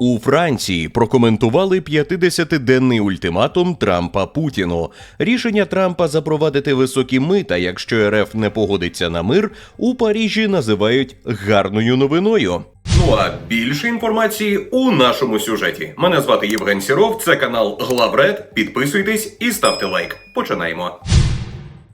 У Франції прокоментували 50-денний ультиматум Трампа Путіну. Рішення Трампа запровадити високі мита, якщо РФ не погодиться на мир, у Парижі називають гарною новиною. Ну а більше інформації у нашому сюжеті. Мене звати Євген Сіров. Це канал Главред. Підписуйтесь і ставте лайк. Починаємо.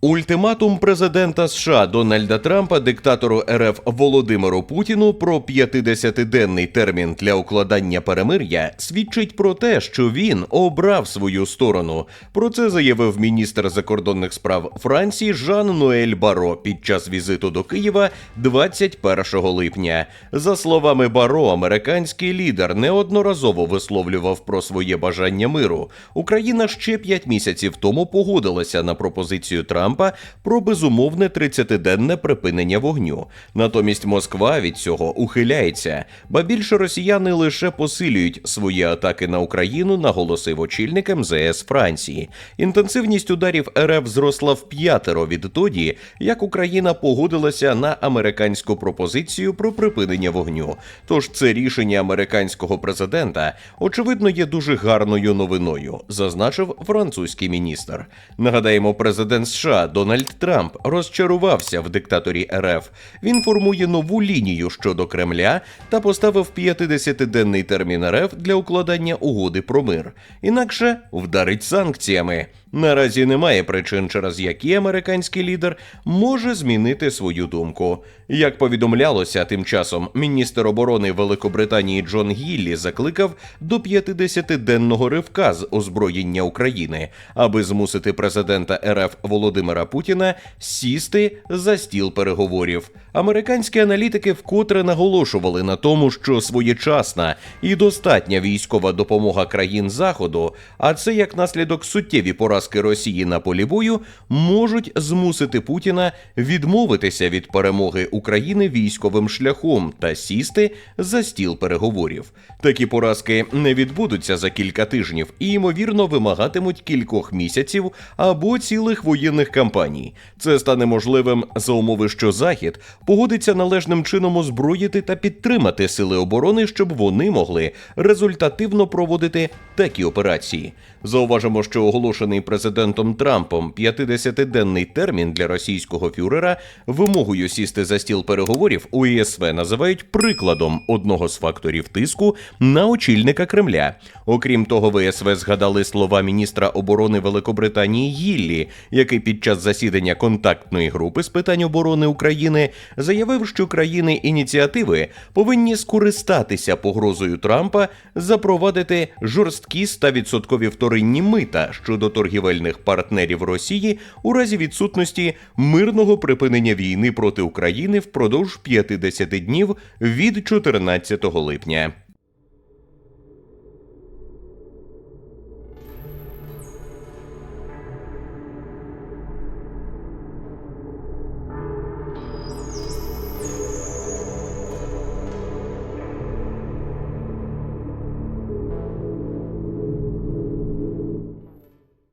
Ультиматум президента США Дональда Трампа диктатору РФ Володимиру Путіну про 50-денний термін для укладання перемир'я свідчить про те, що він обрав свою сторону. Про це заявив міністр закордонних справ Франції Жан Ноель Баро під час візиту до Києва 21 липня. За словами Баро, американський лідер неодноразово висловлював про своє бажання миру. Україна ще п'ять місяців тому погодилася на пропозицію Трампа про безумовне 30-денне припинення вогню. Натомість Москва від цього ухиляється, ба більше росіяни лише посилюють свої атаки на Україну, наголосив очільник МЗС Франції. Інтенсивність ударів РФ зросла в п'ятеро відтоді, як Україна погодилася на американську пропозицію про припинення вогню. Тож це рішення американського президента очевидно є дуже гарною новиною, зазначив французький міністр. Нагадаємо, президент США Дональд Трамп розчарувався в диктаторі РФ. Він формує нову лінію щодо Кремля та поставив 50-денний термін РФ для укладання угоди про мир. Інакше вдарить санкціями. Наразі немає причин, через які американський лідер може змінити свою думку. Як повідомлялося, тим часом міністр оборони Великобританії Джон Гіллі закликав до 50-денного ривка з озброєння України, аби змусити президента РФ Володимира Путіна сісти за стіл переговорів. Американські аналітики вкотре наголошували на тому, що своєчасна і достатня військова допомога країн Заходу, а це як наслідок суттєві поразки Росії на полі бою, можуть змусити Путіна відмовитися від перемоги України військовим шляхом та сісти за стіл переговорів. Такі поразки не відбудуться за кілька тижнів і ймовірно вимагатимуть кількох місяців або цілих воєнних кампаній. Це стане можливим за умови, що Захід погодиться належним чином озброїти та підтримати сили оборони, щоб вони могли результативно проводити такі операції. Зауважимо, що оголошений президентом Трампом 50-денний термін для російського фюрера вимогою сісти за стіл переговорів у ЄСВ називають прикладом одного з факторів тиску на очільника Кремля. Окрім того, ВСВ згадали слова міністра оборони Великобританії Гіллі, який під час засідання контактної групи з питань оборони України заявив, що країни ініціативи повинні скористатися погрозою Трампа запровадити жорсткі 100% вторинні мита щодо торгівельних партнерів Росії у разі відсутності мирного припинення війни проти України впродовж 50 днів від 14 липня.